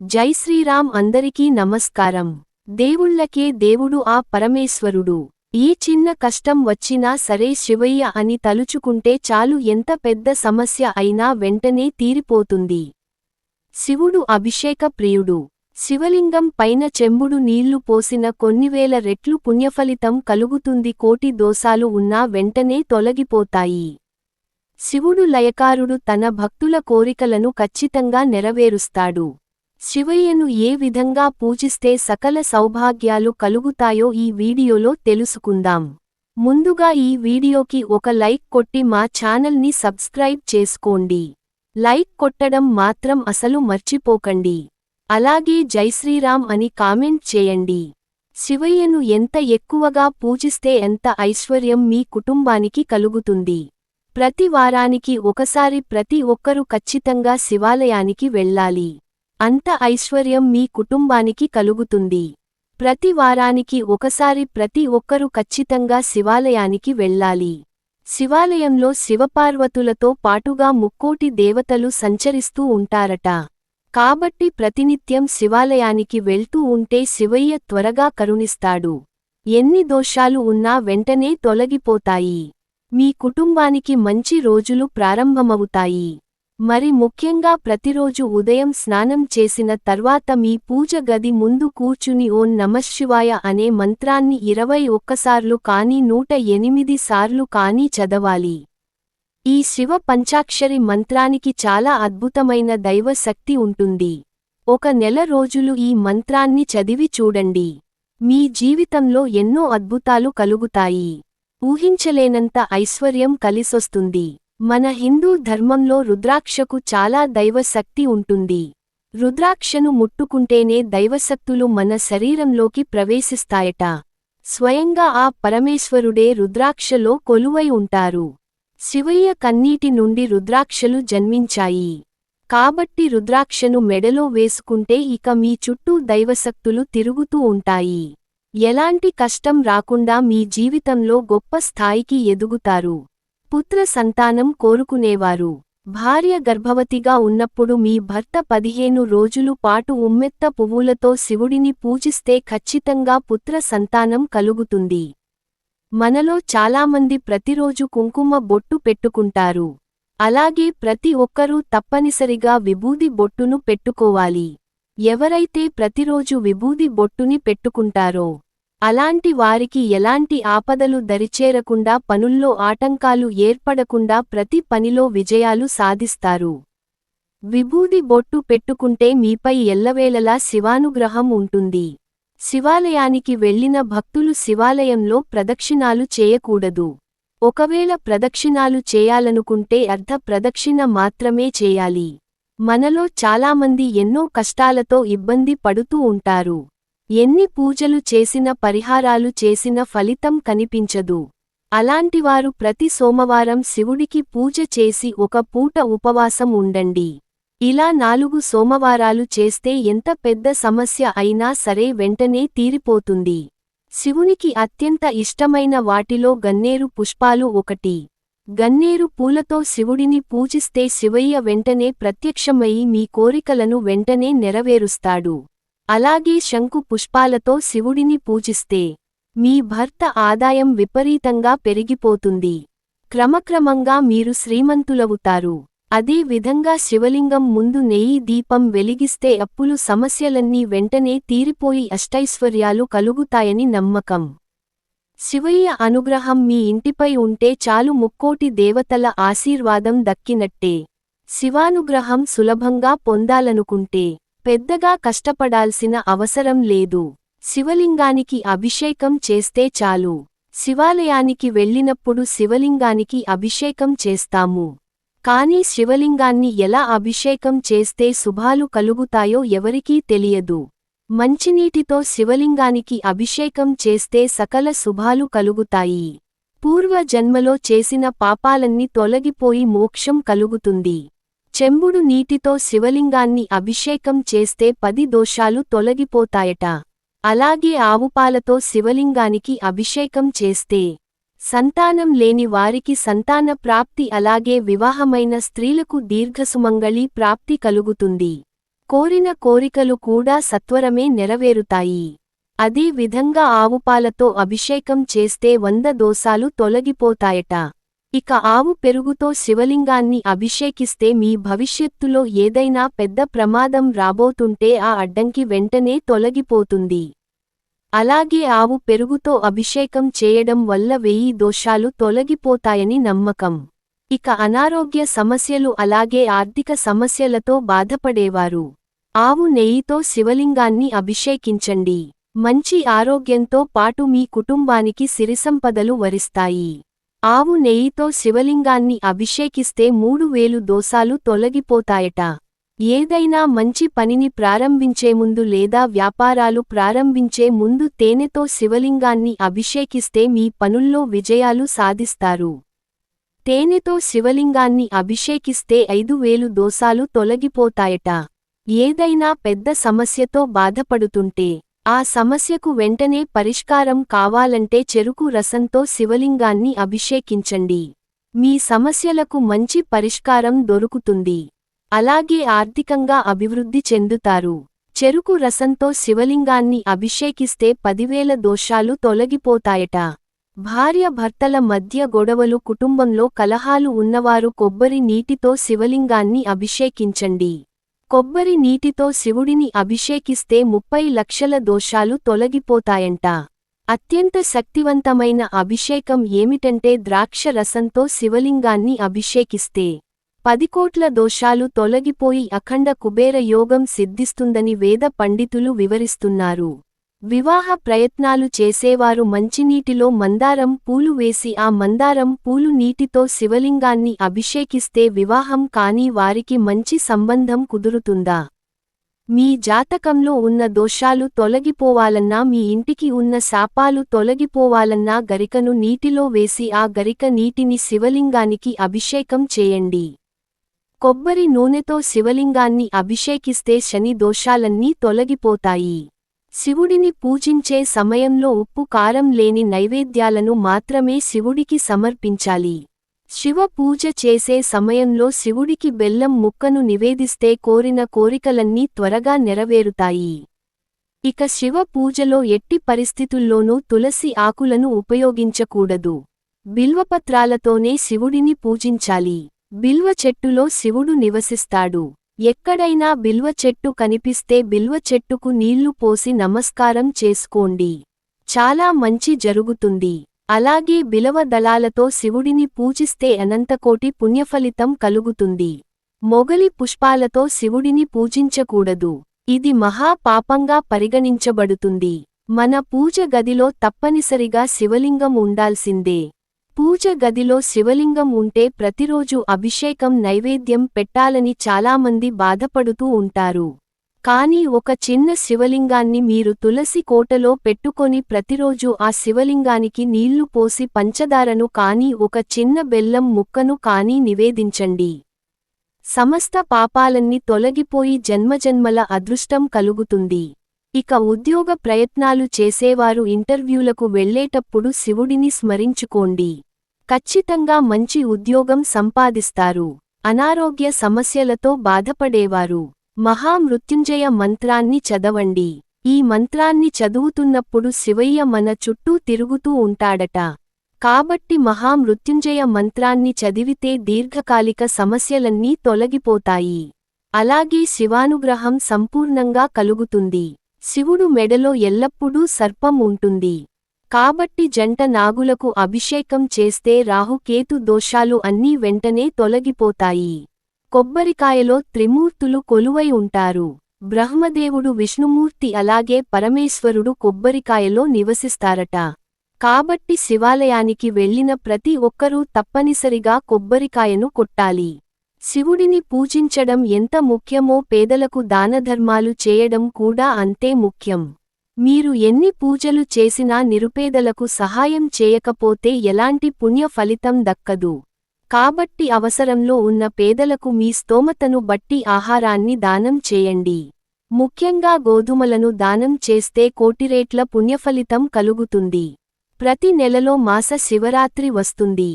జై శ్రీరామ్ అందరికీ నమస్కారం. దేవుళ్ళకే దేవుడు ఆ పరమేశ్వరుడు. ఈ చిన్న కష్టం వచ్చినా సరే శివయ్య అని తలుచుకుంటే చాలు ఎంత పెద్ద సమస్య అయినా వెంటనే తీరిపోతుంది. శివుడు అభిషేక ప్రియుడు. శివలింగం పైన చెంబుడు నీళ్ళు పోసిన కొన్నివేల రెట్లు పుణ్యఫలితం కలుగుతుంది. కోటి దోషాలు ఉన్నా వెంటనే తొలగిపోతాయి. శివుడు లయకారుడు తన భక్తుల కోరికలను ఖచ్చితంగా నెరవేరుస్తాడు. శివయ్యను ఏ విధంగా పూజిస్తే సకల సౌభాగ్యాలు కలుగుతాయో ఈ వీడియోలో తెలుసుకుందాం. ముందుగా ఈ వీడియోకి ఒక లైక్ కొట్టి మా ఛానల్ని సబ్స్క్రైబ్ చేసుకోండి. లైక్ కొట్టడం మాత్రం అసలు మర్చిపోకండి. అలాగే జైశ్రీరామ్ అని కామెంట్ చేయండి. శివయ్యను ఎంత ఎక్కువగా పూజిస్తే ఎంత ఐశ్వర్యం మీ కుటుంబానికి కలుగుతుంది. ప్రతి వారానికి ఒకసారి ప్రతి ఒక్కరూ ఖచ్చితంగా శివాలయానికి వెళ్ళాలి. అంత ఐశ్వర్యం మీ కుటుంబానికి కలుగుతుంది. ప్రతి వారానికి ఒకసారి ప్రతి ఒక్కరూ ఖచ్చితంగా శివాలయానికి వెళ్ళాలి. శివాలయంలో శివపార్వతులతో పాటుగా ముక్కోటి దేవతలు సంచరిస్తూ ఉంటారట. కాబట్టి ప్రతినిత్యం శివాలయానికి వెళ్తూ ఉంటే శివయ్య త్వరగా కరుణిస్తాడు. ఎన్ని దోషాలు ఉన్నా వెంటనే తొలగిపోతాయి. మీ కుటుంబానికి మంచి రోజులు ప్రారంభమవుతాయి. మరి ముఖ్యంగా ప్రతిరోజు ఉదయం స్నానం చేసిన తర్వాత మీ పూజ గది ముందు కూర్చుని ఓం నమశివాయ అనే మంత్రాన్ని ఇరవై ఒక్కసార్లు కానీ నూట ఎనిమిది సార్లు కానీ చదవాలి. ఈ శివ పంచాక్షరి మంత్రానికి చాలా అద్భుతమైన దైవశక్తి ఉంటుంది. ఒక నెల రోజులు ఈ మంత్రాన్ని చదివి చూడండి. మీ జీవితంలో ఎన్నో అద్భుతాలు కలుగుతాయి. ఊహించలేనంత ఐశ్వర్యం కలిసొస్తుంది. మన హిందూ ధర్మంలో రుద్రాక్షకు చాలా దైవశక్తి ఉంటుంది. రుద్రాక్షను ముట్టుకుంటేనే దైవశక్తులు మన శరీరంలోకి ప్రవేశిస్తాయట. స్వయంగా ఆ పరమేశ్వరుడే రుద్రాక్షలో కొలువై ఉంటారు. శివయ్య కన్నీటి నుండి రుద్రాక్షలు జన్మించాయి. కాబట్టి రుద్రాక్షను మెడలో వేసుకుంటే ఇక మీ చుట్టూ దైవశక్తులు తిరుగుతూ ఉంటాయి. ఎలాంటి కష్టం రాకుండా మీ జీవితంలో గొప్ప స్థాయికి ఎదుగుతారు. పుత్ర సంతానం కోరుకునేవారు. భార్య గర్భవతిగా ఉన్నప్పుడు మీ భర్త పదిహేను రోజులు పాటు ఉమ్మెత్త పువ్వులతో శివుడిని పూజిస్తే ఖచ్చితంగా పుత్ర సంతానం కలుగుతుంది. మనలో చాలామంది ప్రతిరోజు కుంకుమ బొట్టు పెట్టుకుంటారు. అలాగే ప్రతి ఒక్కరూ తప్పనిసరిగా విభూది బొట్టును పెట్టుకోవాలి. ఎవరైతే ప్రతిరోజు విభూది బొట్టుని పెట్టుకుంటారో అలాంటి వారికి ఎలాంటి ఆపదలు దరిచేరకుండా పనుల్లో ఆటంకాలు ఏర్పడకుండా ప్రతి పనిలో విజయాలు సాధిస్తారు. విభూది బొట్టు పెట్టుకుంటే మీపై ఎల్లవేళలా శివానుగ్రహం ఉంటుంది. శివాలయానికి వెళ్ళిన భక్తులు శివాలయంలో ప్రదక్షిణాలు చేయకూడదు. ఒకవేళ ప్రదక్షిణాలు చేయాలనుకుంటే అర్ధ ప్రదక్షిణ మాత్రమే చేయాలి. మనలో చాలామంది ఎన్నో కష్టాలతో ఇబ్బంది పడుతూ ఉంటారు. ఎన్ని పూజలు చేసిన పరిహారాలు చేసిన ఫలితం కనిపించదు. అలాంటివారు ప్రతి సోమవారం శివుడికి పూజ చేసి ఒక పూట ఉపవాసం ఉండండి. ఇలా నాలుగు సోమవారాలు చేస్తే ఎంత పెద్ద సమస్య అయినా సరే వెంటనే తీరిపోతుంది. శివునికి అత్యంత ఇష్టమైన వాటిలో గన్నేరు పుష్పాలు ఒకటి. గన్నేరు పూలతో శివుడిని పూజిస్తే శివయ్య వెంటనే ప్రత్యక్షమయి మీ కోరికలను వెంటనే నెరవేరుస్తాడు. అలాగే శంకు పుష్పాలతో శివుడిని పూజిస్తే మీ భర్త ఆదాయం విపరీతంగా పెరిగిపోతుంది. క్రమక్రమంగా మీరు శ్రీమంతులవుతారు. అదే విధంగా శివలింగం ముందు నెయ్యి దీపం వెలిగిస్తే అప్పులు సమస్యలన్నీ వెంటనే తీరిపోయి అష్టైశ్వర్యాలు కలుగుతాయని నమ్మకం. శివయ్య అనుగ్రహం మీ ఇంటిపై ఉంటే చాలు ముక్కోటి దేవతల ఆశీర్వాదం దక్కినట్టే. శివానుగ్రహం సులభంగా పొందాలనుకుంటే పెద్దగా కష్టపడాల్సిన అవసరం లేదు. శివలింగానికి అభిషేకం చేస్తే చాలు. శివాలయానికి వెళ్ళినప్పుడు శివలింగానికి అభిషేకం చేస్తాము. కాని శివలింగాన్ని ఎలా అభిషేకం చేస్తే శుభాలు కలుగుతాయో ఎవరికీ తెలియదు. మంచినీటితో శివలింగానికి అభిషేకం చేస్తే సకల శుభాలు కలుగుతాయి. పూర్వ జన్మలో చేసిన పాపాలన్నీ తొలగిపోయి మోక్షం కలుగుతుంది. చెంబుడు నీటితో శివలింగాన్ని అభిషేకం చేస్తే పది దోషాలు తొలగిపోతాయట. అలాగే ఆవుపాలతో శివలింగానికి అభిషేకం చేస్తే సంతానం లేని వారికి సంతాన ప్రాప్తి అలాగే వివాహమైన స్త్రీలకు దీర్ఘసుమంగళి ప్రాప్తి కలుగుతుంది. కోరిన కోరికలు కూడా సత్వరమే నెరవేరుతాయి. అదే విధంగా ఆవుపాలతో అభిషేకం చేస్తే వంద దోషాలు తొలగిపోతాయట. ఇక ఆవు పెరుగుతో శివలింగాన్ని అభిషేకిస్తే మీ భవిష్యత్తులో ఏదైనా పెద్ద ప్రమాదం రాబోతుంటే ఆ అడ్డంకి వెంటనే తొలగిపోతుంది. అలాగే ఆవు పెరుగుతో అభిషేకం చేయడం వల్ల వెయ్యి దోషాలు తొలగిపోతాయని నమ్మకం. ఇక అనారోగ్య సమస్యలు అలాగే ఆర్థిక సమస్యలతో బాధపడేవారు. ఆవు నెయ్యితో శివలింగాన్ని అభిషేకించండి. మంచి ఆరోగ్యంతో పాటు మీ కుటుంబానికి సిరిసంపదలు వరిస్తాయి. ఆవు నెయ్యితో శివలింగాన్ని అభిషేకిస్తే మూడు వేలు దోషాలు తొలగిపోతాయట. ఏదైనా మంచి పనిని ప్రారంభించే ముందు లేదా వ్యాపారాలు ప్రారంభించే ముందు తేనెతో శివలింగాన్ని అభిషేకిస్తే మీ పనుల్లో విజయాలు సాధిస్తారు. తేనెతో శివలింగాన్ని అభిషేకిస్తే ఐదు వేలు దోషాలు తొలగిపోతాయట. ఏదైనా పెద్ద సమస్యతో బాధపడుతుంటే ఆ సమస్యకు వెంటనే పరిష్కారం కావాలంటే చెరుకు రసంతో శివలింగాన్ని అభిషేకించండి. మీ సమస్యలకు మంచి పరిష్కారం దొరుకుతుంది. అలాగే ఆర్థికంగా అభివృద్ధి చెందుతారు. చెరుకు రసంతో శివలింగాన్ని అభిషేకిస్తే పదివేల దోషాలు తొలగిపోతాయట. భార్య భర్తల మధ్య గొడవలు కుటుంబంలో కలహాలు ఉన్నవారు కొబ్బరి నీటితో శివలింగాన్ని అభిషేకించండి. కొబ్బరి నీటితో శివుడిని అభిషేకిస్తే ముప్పై లక్షల దోషాలు తొలగిపోతాయంట. అత్యంత శక్తివంతమైన అభిషేకం ఏమిటంటే ద్రాక్ష రసంతో శివలింగాన్ని అభిషేకిస్తే. పదికోట్ల దోషాలు తొలగిపోయి అఖండ కుబేర యోగం సిద్ధిస్తుందని వేద పండితులు వివరిస్తున్నారు. వివాహ ప్రయత్నాలు చేసేవారు మంచినీటిలో మందారం పూలు వేసి ఆ మందారం పూలు నీటితో శివలింగాన్ని అభిషేకిస్తే వివాహం కాని వారికి మంచి సంబంధం కుదురుతుందా? మీ జాతకంలో ఉన్న దోషాలు తొలగిపోవాలన్నా మీ ఇంటికి ఉన్న శాపాలు తొలగిపోవాలన్నా గరికను నీటిలో వేసి ఆ గరిక నీటిని శివలింగానికి అభిషేకం చేయండి. కొబ్బరి నూనెతో శివలింగాన్ని అభిషేకిస్తే శని దోషాలన్నీ తొలగిపోతాయి. శివుడిని పూజించే సమయంలో ఉప్పు కారం లేని నైవేద్యాలను మాత్రమే శివుడికి సమర్పించాలి. శివ పూజ చేసే సమయంలో శివుడికి బెల్లం ముక్కను నివేదిస్తే కోరిన కోరికలన్నీ త్వరగా నెరవేరుతాయి. ఇక శివ పూజలో ఎట్టి పరిస్థితుల్లోనూ తులసి ఆకులను ఉపయోగించకూడదు. బిల్వపత్రాలతోనే శివుడిని పూజించాలి. బిల్వ చెట్టులో శివుడు నివసిస్తాడు. ఎక్కడైనా బిల్వ చెట్టు కనిపిస్తే బిల్వ చెట్టుకు నీళ్ళు పోసి నమస్కారం చేసుకోండి. చాలా మంచి జరుగుతుంది. అలాగే బిలవ దళాలతో శివుడిని పూజిస్తే అనంతకోటి పుణ్యఫలితం కలుగుతుంది. మొగలి పుష్పాలతో శివుడిని పూజించకూడదు. ఇది మహా పాపంగా పరిగణించబడుతుంది. మన పూజ గదిలో తప్పనిసరిగా శివలింగం ఉండాల్సిందే. పూజ గదిలో శివలింగం ఉంటే ప్రతిరోజు అభిషేకం నైవేద్యం పెట్టాలని చాలామంది బాధపడుతూ ఉంటారు. కాని ఒక చిన్న శివలింగాన్ని మీరు తులసి కోటలో పెట్టుకొని ప్రతిరోజు ఆ శివలింగానికి నీళ్ళు పోసి పంచదారను కాని ఒక చిన్న బెల్లం ముక్కను కాని నివేదించండి. సమస్త పాపాలన్నీ తొలగిపోయి జన్మజన్మల అదృష్టం కలుగుతుంది. ఇక ఉద్యోగ ప్రయత్నాలు చేసేవారు ఇంటర్వ్యూలకు వెళ్ళేటప్పుడు శివుడిని స్మరించుకోండి. ఖచ్చితంగా మంచి ఉద్యోగం సంపాదిస్తారు. అనారోగ్య సమస్యలతో బాధపడేవారు. మహామృత్యుంజయ మంత్రాన్ని చదవండి. ఈ మంత్రాన్ని చదువుతున్నప్పుడు శివయ్య మన చుట్టూ తిరుగుతూ ఉంటాడట. కాబట్టి మహామృత్యుంజయ మంత్రాన్ని చదివితే దీర్ఘకాలిక సమస్యలన్నీ తొలగిపోతాయి. అలాగే శివానుగ్రహం సంపూర్ణంగా కలుగుతుంది. శివుడు మెడలో ఎల్లప్పుడూ సర్పం ఉంటుంది. కాబట్టి జంట నాగులకు అభిషేకం చేస్తే రాహుకేతు దోషాలు అన్నీ వెంటనే తొలగిపోతాయి. కొబ్బరికాయలో త్రిమూర్తులు కొలువై ఉంటారు. బ్రహ్మదేవుడు విష్ణుమూర్తి అలాగే పరమేశ్వరుడు కొబ్బరికాయలో నివసిస్తారట. కాబట్టి శివాలయానికి వెళ్ళిన ప్రతి ఒక్కరూ తప్పనిసరిగా కొబ్బరికాయను కొట్టాలి. శివుడిని పూజించడం ఎంత ముఖ్యమో పేదలకు దానధర్మాలు చేయడం కూడా అంతే ముఖ్యం. మీరు ఎన్ని పూజలు చేసినా నిరుపేదలకు సహాయం చేయకపోతే ఎలాంటి పుణ్య ఫలితం దక్కదు. కాబట్టి అవసరంలో ఉన్న పేదలకు మీ స్తోమతను బట్టి ఆహారాన్ని దానం చేయండి. ముఖ్యంగా గోధుమలను దానం చేస్తే కోటిరేట్ల పుణ్యఫలితం కలుగుతుంది. ప్రతి నెలలో మాస శివరాత్రి వస్తుంది.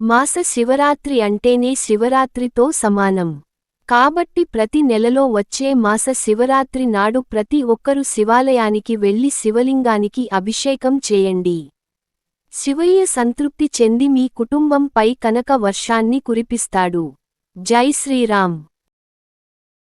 మాస శివరాత్రి అంటేనే శివరాత్రితో సమానం. కాబట్టి ప్రతి నెలలో వచ్చే మాస శివరాత్రి నాడు ప్రతి ఒక్కరు శివాలయానికి వెళ్ళి శివలింగానికి అభిషేకం చేయండి. శివయ్య సంతృప్తి చెంది మీ కుటుంబంపై కనక వర్షాన్ని కురిపిస్తాడు. జై శ్రీరామ్.